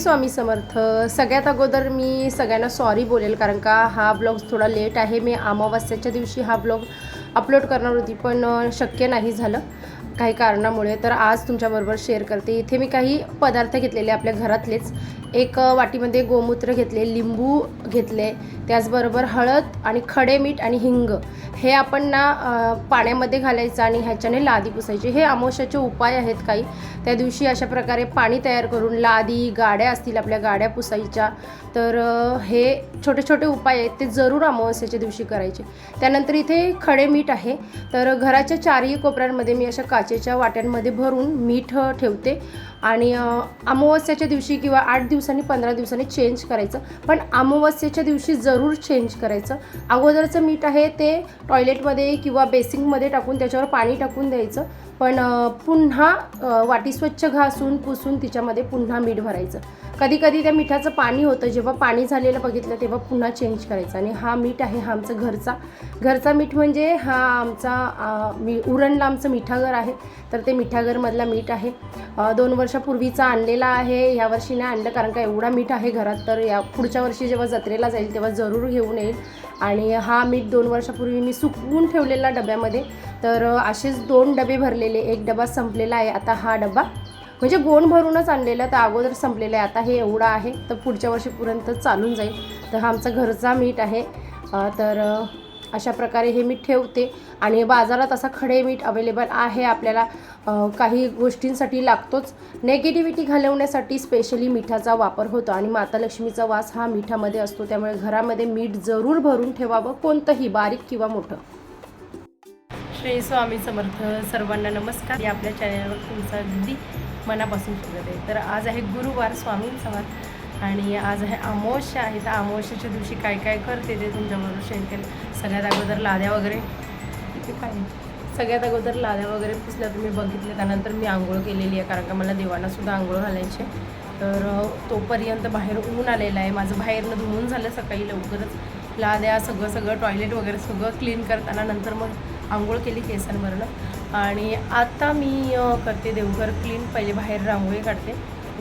स्वामी समर्थ. सगळ्यात अगोदर मी सगळ्यांना सॉरी बोलेल कारण का हा ब्लॉग थोडा लेट आहे. मी अमावस्याच्या दिवशी हा ब्लॉग अपलोड करणार होती पण शक्य नाही झालं काही कारणामुळे. तर आज तुमच्याबरोबर शेअर करते. इथे मी काही पदार्थ घेतलेले आपल्या घरातलेच. एक वाटीमध्ये गोमूत्र घेतले लिंबू घेतले त्याचबरोबर हळद आणि खडे मीठ आणि हिंग. हे आपण ना पाण्यामध्ये घालायचं आणि ह्याच्याने लादी पुसायची. हे अमावस्याचे उपाय आहेत काही. त्या दिवशी अशा प्रकारे पाणी तयार करून लादी गाड्या असतील आपल्या गाड्या पुसायच्या. तर हे छोटे छोटे उपाय आहेत. ते जरूर अमावस्याच्या दिवशी करायचे. त्यानंतर इथे खडे मीठ आहे. तर घराच्या चारही कोपऱ्यांमध्ये मी अशा काचेच्या वाट्यांमध्ये भरून मीठ ठेवते. आणि अमावस्याच्या दिवशी किंवा आठ दिवसांनी पंधरा दिवसांनी चेंज करायचं. पण अमावस्याच्या दिवशी जरूर चेंज करायचं. अगोदरचं मीठ आहे ते टॉयलेटमध्ये किंवा बेसिंगमध्ये टाकून त्याच्यावर पाणी टाकून द्यायचं. पण पुन्हा वाटी स्वच्छ घासून पुसून तिच्यामध्ये पुन्हा मीठ भरायचं. कधी कधी त्या मिठाचं पाणी होतं. जेव्हा पाणी झालेलं बघितलं तेव्हा पुन्हा चेंज करायचं. आणि हा मीठ आहे हा आमचा घरचा. घरचा मीठ म्हणजे हा आमचा मी उरणला आमचं मिठागर आहे. तर ते मिठागरमधला मीठ आहे. दोन वर्ष वर्षापूर्वीचा आणलेला आहे. या वर्षी नाही आणलं कारण का एवढा मीठ आहे घरात तर या पुढच्या वर्षी जेव्हा जत्रेला जाईल तेव्हा जरूर घेऊन येईल. आणि हा मीठ दोन वर्षापूर्वी मी सुकवून ठेवलेला डब्यामध्ये. तर असेच दोन डबे भरलेले एक डबा संपलेला आहे आता हा डबा. म्हणजे गोण भरूनच आणलेलं तर अगोदर संपलेलं आहे आता हे एवढं आहे तर पुढच्या वर्षीपर्यंत चालून जाईल. तर हा आमचा घरचा मीठ आहे. तर अशा प्रकारे हे मीठ ठेवते. आणि बाजारात असा खडे मीठ अवेलेबल आहे आपल्याला काही गोष्टींसाठी लागतोच. नेगेटिव्हिटी घालवण्यासाठी स्पेशली मिठाचा वापर होतो आणि माता लक्ष्मीचा वास हा मिठामध्ये असतो. त्यामुळे घरामध्ये मीठ जरूर भरून ठेवावं कोणतंही बारीक किंवा मोठं. श्री स्वामी समर्थ सर्वांना नमस्कार. या आपल्या चॅनलवर तुमचा अगदी मनापासून स्वागत आहे. तर आज आहे गुरुवार स्वामी समर्थ. आणि आज आहे अमावस्या आहे तर अमावस्याच्या दिवशी काय काय करते ते तुमच्याबरोबर शेअर केलं. सगळ्यात अगोदर लाद्या वगैरे. इथे काय? आहे? सगळ्यात अगोदर लाद्या वगैरे पुसल्या तुम्ही बघितले त्यानंतर मी आंघोळ केलेली आहे कारण का मला देवांनासुद्धा आंघोळ घालायची तर तोपर्यंत बाहेर ऊन आलेलं आहे. माझं बाहेरनं धुवून झालं सकाळी लवकरच. लाद्या सगळं सगळं टॉयलेट वगैरे सगळं क्लीन करताना नंतर मग आंघोळ केली केसांवरनं. आणि आता मी करते देवघर क्लीन पहिले बाहेर रांगोळी काढते.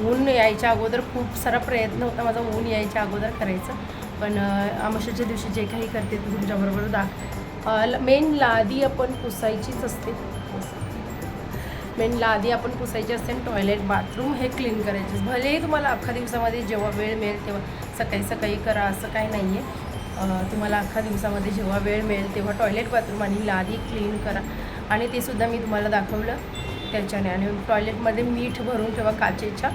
ऊन यायच्या अगोदर खूप सारा प्रयत्न होता माझा ऊन यायच्या अगोदर करायचं. पण अमाशाच्या दिवशी जे काही करते ते तुमच्याबरोबर दाख मेन लादी आपण पुसायचीच असते. मेन लादी आपण पुसायची असते आणि टॉयलेट बाथरूम हे क्लीन करायचे. भलेही तुम्हाला अख्खा दिवसामध्ये जेव्हा वेळ मिळेल तेव्हा सकाळी सकाळी करा असं काही नाही आहे तुम्हाला अख्खा दिवसामध्ये जेव्हा वेळ मिळेल तेव्हा टॉयलेट बाथरूम आणि लादी क्लीन करा. आणि ते सुद्धा मी तुम्हाला दाखवलं त्याच्याने. आणि टॉयलेटमध्ये मीठ भरून ठेवा काचेच्या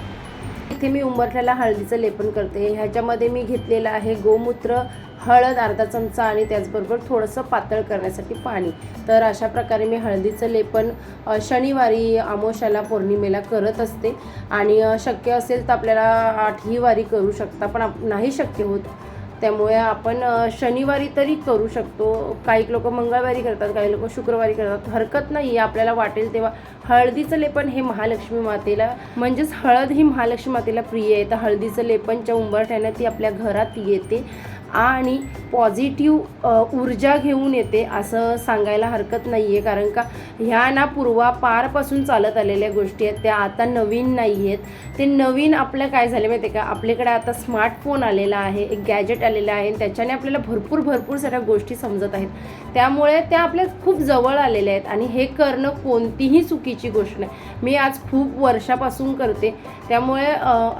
इथे मी उंबरठ्याला हळदीचं लेपन करते. ह्याच्यामध्ये मी घेतलेलं आहे गोमूत्र हळद अर्धा चमचा आणि त्याचबरोबर थोडंसं पातळ करण्यासाठी पाणी. तर अशा प्रकारे मी हळदीचं लेपन शनिवारी आमोशाला पौर्णिमेला करत असते. आणि शक्य असेल तर आपल्याला आठही वारी करू शकता पण आप- नाही शक्य होत. त्यामुळे आपण शनिवारी तरी करू शकतो. काही लोक मंगळवारी करतात काही लोक शुक्रवारी करतात. हरकत नाही आहे आपल्याला वाटेल तेव्हा. हळदीचं लेपन हे महालक्ष्मी मातेला म्हणजेच हळद ही महालक्ष्मी मातेला प्रिय आहे. तर हळदीचं लेपनच्या उंबरठ्याने ती आपल्या घरात येते. आणि पॉझिटिव्ह ऊर्जा घेऊन येते असं सांगायला हरकत नाही आहे कारण का ह्या ना पूर्वापारपासून चालत आलेल्या गोष्टी आहेत. त्या आता नवीन नाही आहेत ते नवीन आपलं काय झालं माहिती आहे का? आपल्याकडे आता स्मार्टफोन आलेला आहे एक गॅजेट आलेलं आहे आणि त्याच्याने आपल्याला भरपूर भरपूर साऱ्या गोष्टी समजत आहेत. त्यामुळे त्या आपल्या खूप जवळ आलेल्या आहेत आणि हे करणं कोणतीही चुकीची गोष्ट नाही. मी आज खूप वर्षापासून करते. त्यामुळे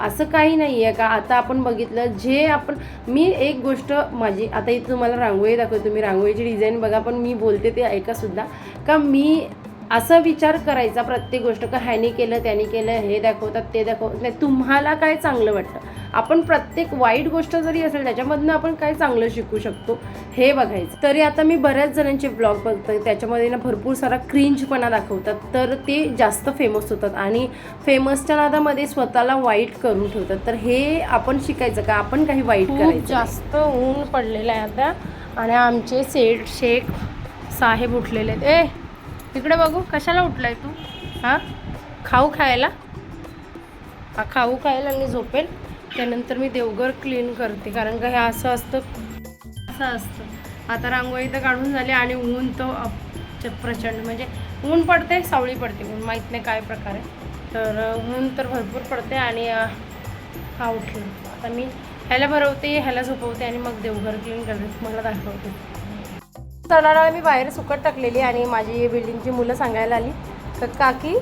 असं काही नाही आहे का? आता आपण बघितलं जे आपण मी एक गोष्ट माझी आता इथे तुम्हाला रांगोळी दाखवते तुम्ही रांगोळीची डिझाईन बघा पण मी बोलते ते ऐका सुद्धा. का मी असा विचार करायचा प्रत्येक गोष्ट का ह्याने केलं त्याने केलं हे दाखवतात ते दाखवत नाही तुम्हाला काय चांगलं वाटतं? आपण प्रत्येक वाईट गोष्ट जरी असेल त्याच्यामधनं आपण काय चांगलं शिकू शकतो हे बघायचं. तरी आता मी बऱ्याच जणांचे ब्लॉग बघते त्याच्यामध्ये ना भरपूर सारा क्रिंजपणा दाखवतात तर ते जास्त फेमस होतात. आणि फेमसच्या नादामध्ये स्वतःला वाईट करून ठेवतात. तर हे आपण शिकायचं का? आपण काही वाईट करायचं जास्त ऊन पडलेलं आहे आता. आणि आमचे सेठ शेख साहेब उठलेले आहेत. ए इकडे बघू कशाला उठलाय तू? हां? खाऊ खायला? हा खाऊ खायला आणि झोपेल? त्यानंतर मी देवघर क्लीन करते. कारण का हे असं असतं असं असतं. आता रांगोळी तर काढून झाली आणि ऊन तर च- प्रचंड. म्हणजे ऊन पडते सावळी पडते ऊन. माहीत नाही काय प्रकारे. तर ऊन तर भरपूर पडते आणि हा उठला. आता मी ह्याला भरवते ह्याला झोपवते आणि मग देवघर क्लीन करते. मला दाखवते. चणाडाळ मी बाहेर सुकट टाकलेली आणि माझी बिल्डिंगची मुलं सांगायला आली. तर काकी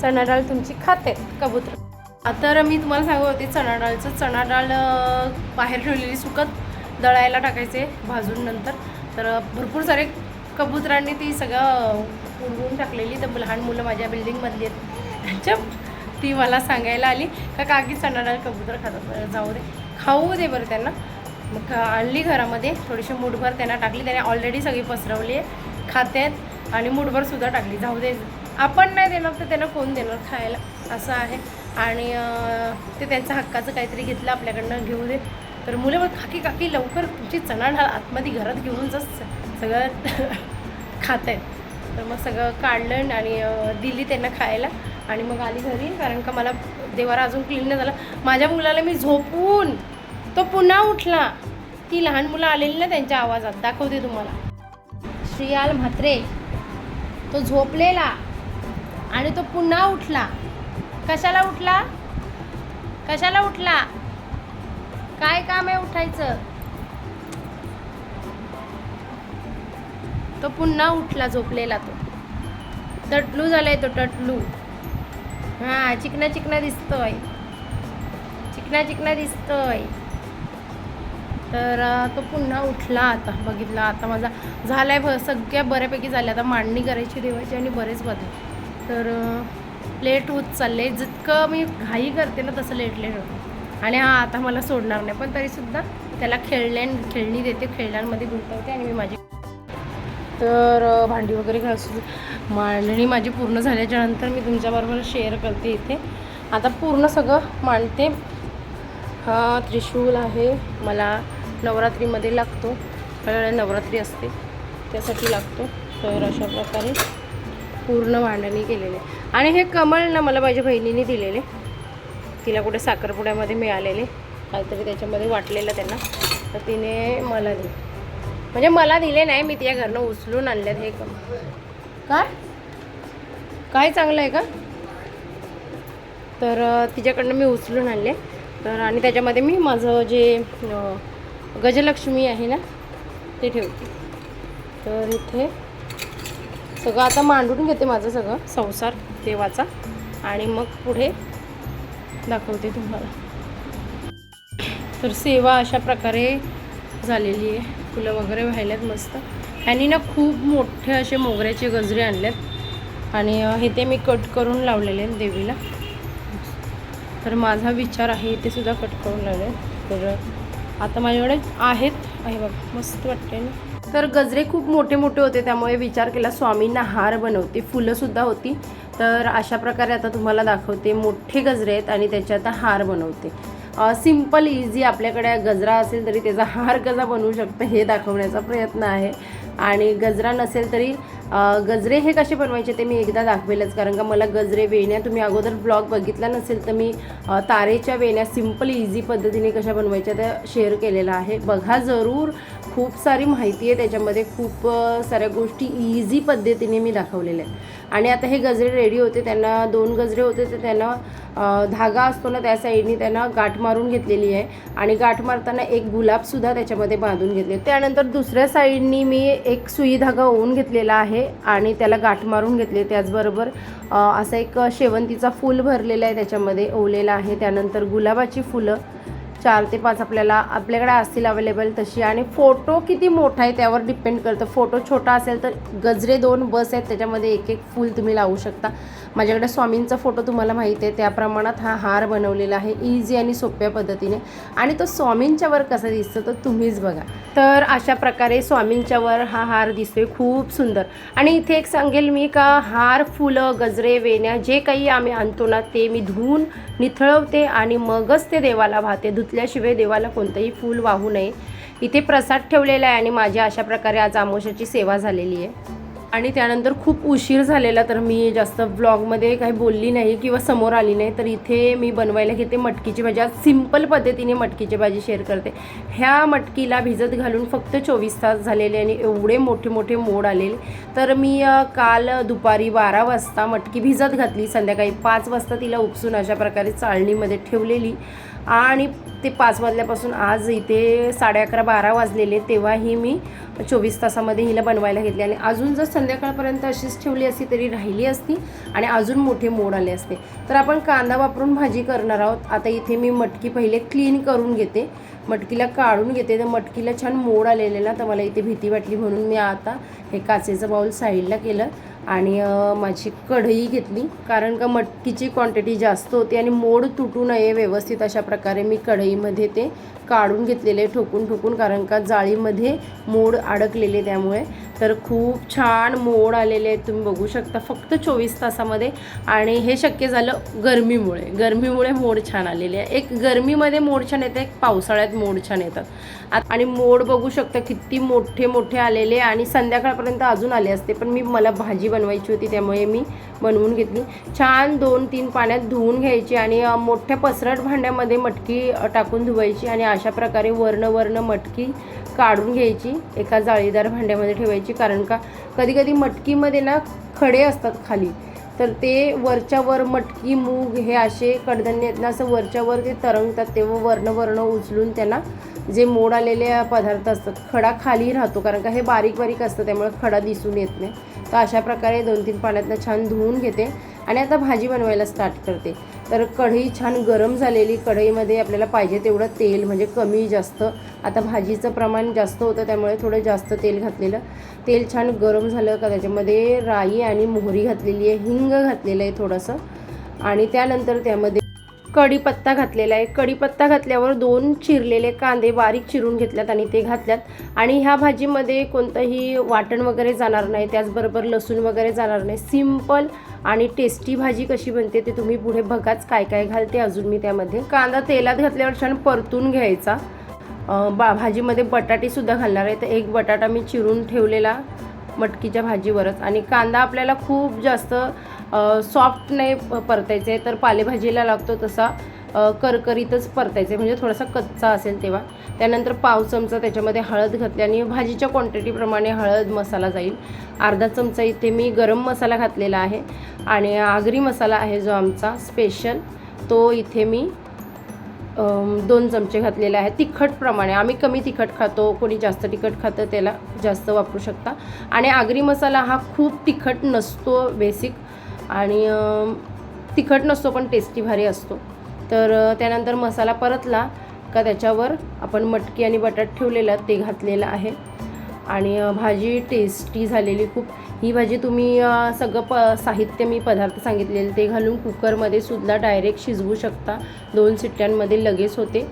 चणाडाळ तुमची खाते कबूतर तर मी तुम्हाला सांगत होते चणा डाळचं. चणा डाळ बाहेर ठेवलेली सुकत दळायला टाकायचे भाजून नंतर. तर भरपूर सारे कबुतरांनी ती सगळं उडवून टाकलेली. तर लहान मुलं माझ्या बिल्डिंगमधली आहेत. त्यांच्या ती मला सांगायला आली का काकी चणा डाळ कबुतर खातात? जाऊ दे. खाऊ दे बरं त्यांना. मग आणली घरामध्ये. थोडीशी मुठभर त्यांना टाकली. त्याने ऑलरेडी सगळी पसरवली आहे. खात्यात आणि मुठभरसुद्धा टाकली. जाऊ दे. आपण नाही देणार तर त्यांना कोण देणार खायला? असं आहे. आणि ते त्यांचा हक्काचं काहीतरी घेतलं आपल्याकडनं घेऊ दे तर मुलं मग काकी काकी लवकर तुमची चणा डाळ आतमध्ये घरात घेऊन जस सगळं खात आहेत तर मग सगळं काढलं आणि दिली त्यांना खायला. आणि मग आली घरी कारण का मला देवारा अजून क्लीन नाही झाला. माझ्या मुलाला मी झोपून तो पुन्हा उठला. ती लहान मुलं आलेली ना त्यांच्या आवाजात दाखवते तुम्हाला. श्रीयाल म्हात्रे तो झोपलेला आणि तो पुन्हा उठला. कशाला उठला? कशाला उठला? काय काम आहे उठायचं? तो पुन्हा उठला झोपलेला तो. टटलू झालाय तो टटलू हा चिकना चिकना दिसतोय. चिकना चिकना दिसतोय. तर तो पुन्हा उठला आता बघितला आता माझा. झालाय भ सगळ्या बऱ्यापैकी झाल्या. आता मांडणी करायची देवाची आणि बरेच बदल. तर लेट होत चालले. जितकं मी घाई करते ना तसं लेट लेट होतं. आणि हा आता मला सोडणार नाही. पण तरीसुद्धा त्याला खेळल्यान खेळणी देते. खेळण्यांमध्ये गुंतवते आणि मी माझी तर भांडी वगैरे घासून मांडणी माझी पूर्ण झाल्याच्यानंतर मी तुमच्याबरोबर शेअर करते इथे. आता पूर्ण सगळं मांडते. हा त्रिशूल आहे. मला नवरात्रीमध्ये लागतो. नवरात्री असते. त्यासाठी लागतो. तर अशा प्रकारे पूर्ण मांडणी केलेली. आहे आणि हे कमळ ना मला माझ्या बहिणीने दिलेले. तिला कुठे साखरपुड्यामध्ये मिळालेले. काहीतरी त्याच्यामध्ये वाटलेलं त्यांना. तर तिने मला दिले. म्हणजे मला दिले नाही मी तिच्या घरनं उचलून आणल्यात हे कम काय काय चांगलं आहे का? तर तिच्याकडनं मी उचलून आणले. तर आणि त्याच्यामध्ये मी माझं जे गजलक्ष्मी आहे ना ते ठेवते. तर इथे सगळं आता मांडून घेते माझं सगळं. संसार देवाचा. आणि मग पुढे दाखवते तुम्हाला. तर सेवा अशा प्रकारे झालेली आहे. फुलं वगैरे व्हायल्यात मस्त. ह्यांनी ना खूप मोठे असे मोगऱ्याचे गजरे आणलेत. आणि हे ते मी कट करून लावलेले आहेत देवीला. तर माझा विचार आहे ते सुद्धा कट करून लावले तर आता माझ्याकडे आहेत. आहे बघा मस्त वाटते ना. तर गजरे खूप मोठे मोठे होते त्यामुळे विचार केला स्वामींना हार बनवते फुलंसुद्धा होती. तर अशा प्रकारे आता तुम्हाला दाखवते मोठे गजरे आहेत आणि त्याच्यात हार बनवते. सिंपल इझी आपल्याकडे गजरा असेल तरी त्याचा हार कसा बनवू शकतो हे दाखवण्याचा प्रयत्न आहे. आणि गजरा नसेल तरी गजरे हे कसे बनवायचे ते मी एकदा दाखवेलच कारण का मला गजरे वेण्या तुम्ही अगोदर ब्लॉग बघितला नसेल तर मी तारेच्या वेण्या सिंपल इझी पद्धतीने कशा बनवायच्या त्या शेअर केलेल्या आहे. बघा जरूर खूप सारी माहिती आहे त्याच्यामध्ये खूप साऱ्या गोष्टी इझी पद्धतीने मी दाखवलेल्या आहेत. आणि आता हे गजरे रेडी होते त्यांना दोन गजरे होते तर त्यांना धागा असतो ना त्या साईडनी त्यांना गाठ मारून घेतलेली आहे. आणि गाठ मारताना एक गुलाबसुद्धा त्याच्यामध्ये बांधून घेतले. त्यानंतर दुसऱ्या साईडनी मी एक सुई धागा ओवून घेतलेला आहे आणि त्याला गाठ मारून घेतले. त्याचबरोबर असा एक शेवंतीचा फूल भरलेला आहे त्याच्यामध्ये ओवलेला आहे. त्यानंतर गुलाबाची फुलं चार ते पाच आपल्याला आपल्याकडे असतील अवेलेबल तशी. आणि फोटो किती मोठा आहे त्यावर डिपेंड करतं. फोटो छोटा असेल तर गजरे दोन बस आहेत त्याच्यामध्ये एक एक फूल तुम्ही लावू शकता. माझ्याकडे स्वामींचा फोटो तुम्हाला माहीत आहे त्या प्रमाणात हा हार बनवलेला आहे इझी आणि सोप्या पद्धतीने. आणि तो स्वामींच्यावर कसा दिसतो तो तुम्हीच बघा. तर अशा प्रकारे स्वामींच्यावर हा हार दिसतोय खूप सुंदर. आणि इथे एक सांगेल मी का हार फुलं गजरे वेण्या जे काही आम्ही आणतो ना ते मी धुवून निथळवते आणि मगच ते देवाला वाहते. धुतल्याशिवाय देवाला कोणतंही फूल वाहू नये. इथे प्रसाद ठेवलेला आहे आणि माझ्या अशा प्रकारे आज आमोशाची सेवा झालेली आहे. आणि त्यानंतर खूप उशीर झालेला तर मी जास्त ब्लॉगमध्ये काही बोलली नाही किंवा समोर आली नाही तर इथे मी बनवायला घेते मटकीची भाजी. आज सिंपल पद्धतीने मटकीची भाजी शेअर करते. ह्या मटकीला भिजत घालून फक्त चोवीस तास झालेले आणि एवढे मोठे मोठे मोड आलेले. तर मी काल दुपारी बारा वाजता मटकी भिजत घातली. संध्याकाळी पाच वाजता तिला उपसून अशा प्रकारे चाळणीमध्ये ठेवलेली. आणि ते पाच वाजल्यापासून आज इथे साडे अकरा बारा वाजलेले तेव्हाही मी चोवीस तासामध्ये हिला बनवायला घेतली. आणि अजून जर संध्याकाळपर्यंत अशीच ठेवली असती तरी राहिली असती आणि अजून मोठे मोड आले असते. तर आपण कांदा वापरून भाजी करणार आहोत. आता इथे मी मटकी पहिले क्लीन करून घेते. मटकीला काढून घेते. तर मटकीला छान मोड आलेले ना तर मला इथे भीती वाटली म्हणून मी आता हे काचेचं बाऊल साईडला केलं. आणि माझी कढई घेतली. कारण का मटकीची क्वांटिटी जास्त होती आणि मोड तुटू नये व्यवस्थित अशा प्रकारे मी कढईमध्ये ते काढून घेतलेले ठोकून ठोकून कारण का जाळीमध्ये मोड अडकलेले त्यामुळे. तर खूप छान मोड आलेले आहेत तुम्ही बघू शकता फक्त चोवीस तासामध्ये. आणि हे शक्य झालं गरमीमुळे. गरमीमुळे मोड छान आलेले आहे. एक गरमीमध्ये मोड छान येते एक पावसाळ्यात मोड छान येतात. आणि मोड बघू शकता किती मोठे मोठे आलेले आणि संध्याकाळपर्यंत अजून आले असते पण मी मला भाजी बनवायची होती त्यामुळे मी बनवून घेतली. छान दोन तीन पाण्यात धुवून घ्यायची आणि मोठ्या पसरट भांड्यामध्ये मटकी टाकून धुवायची आणि अशा प्रकारे वर्ण वर्ण मटकी काढून घ्यायची एका जाळीदार भांड्यामध्ये ठेवायची. कारण का कधी कधी मटकीमध्ये ना खडे असतात खाली तर ते वरच्या वर मटकी मूग हे असे कडधान्य आहेत ना असं वरच्या वर ते तरंगतात तेव्हा वर्ण वर्ण उचलून त्यांना जे मोड आलेले पदार्थ असतात खडा खाली राहतो. कारण का हे बारीक बारीक असतं त्यामुळे खडा दिसून येत नाही. तर अशा प्रकारे दोन तीन पाण्यातनं छान धुवून घेते. आणि आता भाजी बनवायला स्टार्ट करते. तर कढई छान गरम झालेली कढईमध्ये आपल्याला पाहिजे तेवढं तेल म्हणजे कमी जास्त. आता भाजीचं प्रमाण जास्त होतं त्यामुळे थोडं जास्त तेल घातलेलं. तेल छान गरम झालं का त्याच्यामध्ये राई आणि मोहरी घातलेली आहे हिंग घातलेलं आहे थोडंसं. आणि त्यानंतर त्यामध्ये कढीपत्ता घातलेला आहे. कढीपत्ता घातल्यावर दोन चिरलेले कांदे बारीक चिरून घेतल्यात आणि ते घातल्यात. आणि ह्या भाजीमध्ये कोणतंही वाटण वगैरे जाणार नाही. त्याचबरोबर लसूण वगैरे जाणार नाही. सिंपल आणि टेस्टी भाजी कशी बनते ते तुम्ही पुढे बघाच काय काय घालते अजून मी त्यामध्ये. कांदा तेलात घातल्यावर छान परतून घ्यायचा. बा भाजीमध्ये बटाटेसुद्धा घालणार आहे. तर एक बटाटा मी चिरून ठेवलेला मटकीच्या भाजीवरच. आणि कांदा आपल्याला खूप जास्त सॉफ्ट नाही परतायचे परतायचं आहे तर पालेभाजीला लागतो तसा करकरीतच परतायचं आहे म्हणजे थोडासा कच्चा असेल तेव्हा. त्यानंतर पाव चमचा त्याच्यामध्ये हळद घातली आणि भाजीच्या क्वांटिटीप्रमाणे हळद मसाला जाईल. अर्धा चमचा इथे मी गरम मसाला घातलेला आहे. आणि आगरी मसाला आहे जो आमचा स्पेशल तो इथे मी दोन चमचे घातलेले आहे तिखटप्रमाणे आम्ही कमी तिखट खातो कोणी जास्त तिखट खातं त्याला जास्त वापरू शकता. आणि आगरी मसाला हा खूप तिखट नसतो बेसिक आणि तिखट नसतो पण टेस्टी भारी असतो. तर त्यानंतर मसाला परतला का त्याच्यावर आपण मटकी आणि बटाट ठेवलेला ते घातलेलं आहे. आणि भाजी टेस्टी झालेली खूप. ही भाजी तुम्ही सगळं प साहित्य मी पदार्थ सांगितलेले ते घालून कुकरमध्ये सुद्धा डायरेक्ट शिजवू शकता. दोन सिट्ट्यांमध्ये लगेच होते.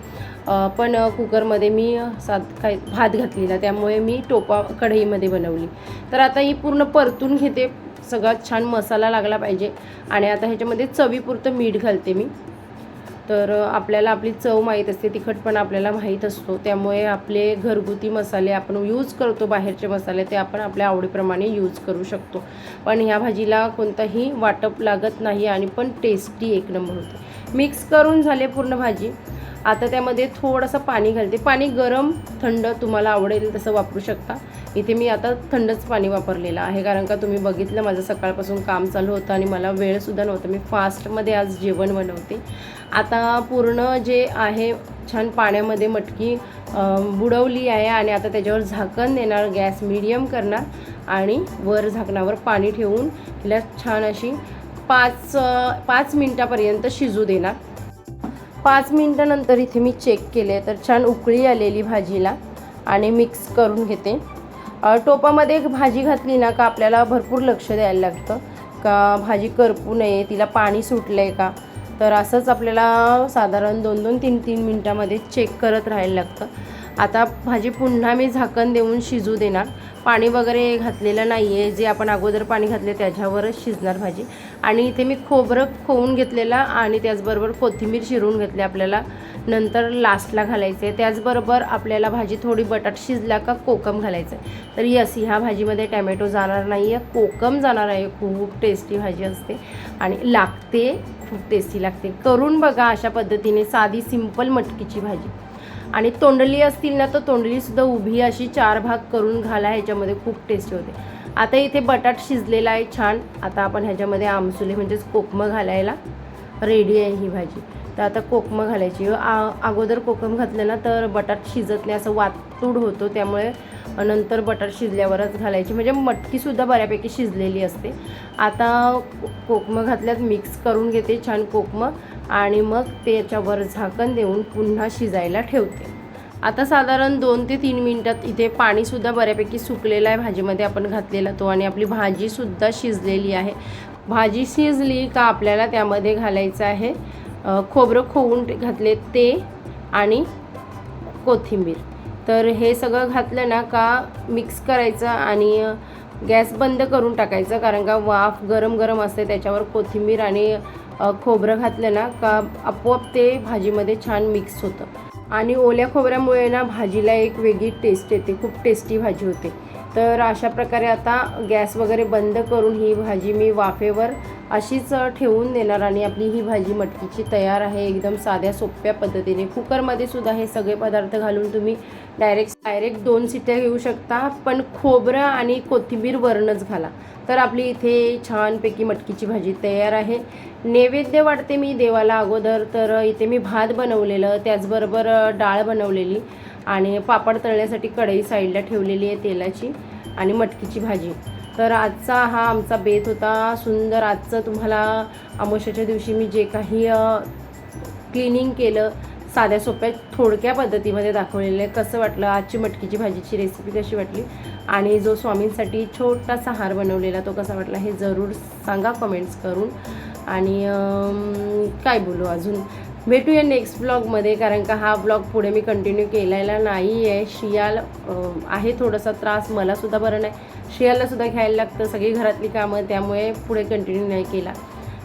पण कुकरमध्ये मी सात काय भात घातलेला त्यामुळे मी टोपा कढईमध्ये बनवली. तर आता ही पूर्ण परतून घेते. सगळ्यात छान मसाला लागला पाहिजे. आणि आता ह्याच्यामध्ये चवीपुरतं मीठ घालते मी. तर आपल्याला आपली चव माहीत असते तिखटपणा आपल्याला माहीत असतो. त्यामुळे आपले घरगुती मसाले आपण यूज करतो बाहेरचे मसाले ते आपण आपल्या आवडीप्रमाणे यूज करू शकतो. पण ह्या भाजीला कोणताही वाटप लागत नाही आणि पण टेस्टी एक नंबर होते. मिक्स करून झाले पूर्ण भाजी. आता त्यामध्ये थोडंसं पाणी घालते. पाणी गरम थंड तुम्हाला आवडेल तसं वापरू शकता. इथे मी आता थंडच पाणी वापरलेलं आहे कारण का तुम्ही बघितलं माझं सकाळपासून काम चालू होतं आणि मला वेळसुद्धा नव्हता. मी फास्टमध्ये आज जेवण बनवते. आता पूर्ण जे आहे छान पाण्यामध्ये मटकी बुडवली आहे आणि आता त्याच्यावर झाकण देणार गॅस मिडियम करणार आणि वर झाकणावर पाणी ठेवून तिला छान अशी पाच पाच मिनटापर्यंत शिजू देणार. पाच मिनटानंतर इथे मी चेक केले तर छान उकळी आलेली भाजीला. आणि मिक्स करून घेते. टोपामध्ये एक भाजी घातली ना का आपल्याला भरपूर लक्ष द्यायला लागतं. का भाजी करपू नये तिला पाणी सुटलं आहे का? तर असंच आपल्याला साधारण दोन दोन तीन तीन मिनटामध्ये चेक करत राहायला लागतं. आता भाजी पुन्हा मी झाकण देऊन शिजू देणार. पाणी वगैरे घातलेलं नाही आहे जे आपण अगोदर पाणी घातले त्याच्यावरच शिजणार भाजी. आणि इथे मी खोबरं खोवून घेतलेलं आणि त्याचबरोबर कोथिंबीर शिरून घेतली आपल्याला. नंतर लास्टला घालायचं आहे त्याचबरोबर आपल्याला भाजी थोडी बटाट शिजला का कोकम घालायचं आहे तर यस ह्या भाजीमध्ये टॅमॅटो जाणार नाही आहे कोकम जाणार आहे. खूप टेस्टी भाजी असते. आणि लागते. खूप टेस्टी लागते. करून बघा अशा पद्धतीने साधी सिंपल मटकीची भाजी. आणि तोंडली असतील ना तर तोंडलीसुद्धा उभी अशी चार भाग करून घाला ह्याच्यामध्ये खूप टेस्टी होते. आता इथे बटाट शिजलेला आहे छान. आता आपण ह्याच्यामध्ये आमसुले म्हणजेच कोकमं घालायला रेडी आहे ही भाजी. तर आता कोकमं घालायची. आ अगोदर कोकम घातलं ना तर बटाट शिजत नाही असं वातूड होतो. त्यामुळे नंतर बटाट शिजल्यावरच घालायची. म्हणजे मटकीसुद्धा बऱ्यापैकी शिजलेली असते. आता को- कोकमं घातल्यात मिक्स करून घेते छान कोकमं. आणि मग त्याच्यावर झाकण देऊन पुन्हा शिजायला ठेवते. आता साधारण दोन ते तीन मिनटात इथे पाणीसुद्धा बऱ्यापैकी सुकलेलं आहे. भाजीमध्ये आपण घातलेला तो आणि आपली भाजीसुद्धा शिजलेली आहे. भाजी शिजली का आपल्याला त्यामध्ये घालायचं आहे खोबरं खोवून घातले ते आणि कोथिंबीर. तर हे सगळं घातलं ना का मिक्स करायचं आणि गॅस बंद करून टाकायचं कारण का वाफ गरम गरम असते त्याच्यावर कोथिंबीर आणि खोबरं घातलं ना का आपोआप ते भाजीमध्ये छान मिक्स होतं. आणि ओल्या खोबऱ्यामुळे ना भाजीला एक वेगळी टेस्ट येते खूप टेस्टी भाजी होते. तर अशा प्रकारे आता गॅस वगैरे बंद करून ही भाजी मी वाफेवर अशीच ठेवून देणार आणि आपली ही भाजी मटकीची तयार आहे. एकदम साध्या सोप्या पद्धतीने. कुकरमध्ये सुद्धा हे सगळे पदार्थ घालून तुम्ही डायरेक्ट डायरेक्ट दोन सिट्या घेऊ शकता पण खोबरं आणि कोथिंबीर वरणच घाला. तर आपली इथे छानपैकी मटकीची भाजी तयार आहे. नैवेद्य वाटते मी देवाला अगोदर तर इथे मी भात बनवलेलं त्याचबरोबर डाळ बनवलेली. आणि पापड तळण्यासाठी कढई साईडला ठेवलेली आहे तेलाची आणि मटकीची भाजी. तर आजचा हा आमचा बेत होता. सुंदर आजचं तुम्हाला अमावश्याच्या दिवशी मी जे काही क्लिनिंग केलं साध्या सोप्या थोडक्या पद्धतीमध्ये दाखवलेलं आहे. कसं वाटलं? आजची मटकीची भाजीची रेसिपी कशी वाटली? आणि जो स्वामींसाठी छोटासा हार बनवलेला तो कसा वाटला? हे जरूर सांगा कमेंट्स करून. आणि काय बोलू अजून? भेटूया नेक्स्ट ब्लॉगमध्ये कारण का हा ब्लॉग पुढे मी कंटिन्यू केलेला नाही आहे शियाल आहे थोडासा त्रास मलासुद्धा बरं नाही. शियालासुद्धा घ्यायला लागतं सगळी घरातली कामं त्यामुळे पुढे कंटिन्यू नाही केला.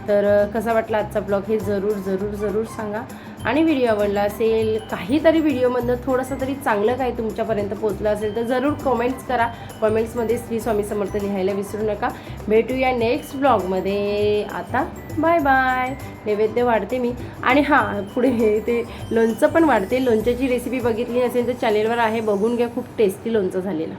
तर कसा वाटला आजचा ब्लॉग हे जरूर जरूर जरूर सांगा. आणि व्हिडिओ आवडला असेल काहीतरी व्हिडिओमधनं थोडंसं तरी चांगलं काही तुमच्यापर्यंत पोचलं असेल तर जरूर कमेंट्स करा. कमेंट्समध्ये श्री स्वामी समर्थ लिहायला विसरू नका. भेटूया नेक्स्ट ब्लॉगमध्ये आता बाय बाय नैवेद्य वाढते मी. आणि हां पुढे हे ते लोणचं पण वाढते. लोणच्याची रेसिपी बघितली नसेल तर चॅनेलवर आहे. बघून घ्या खूप टेस्टी लोणचं झालेलं.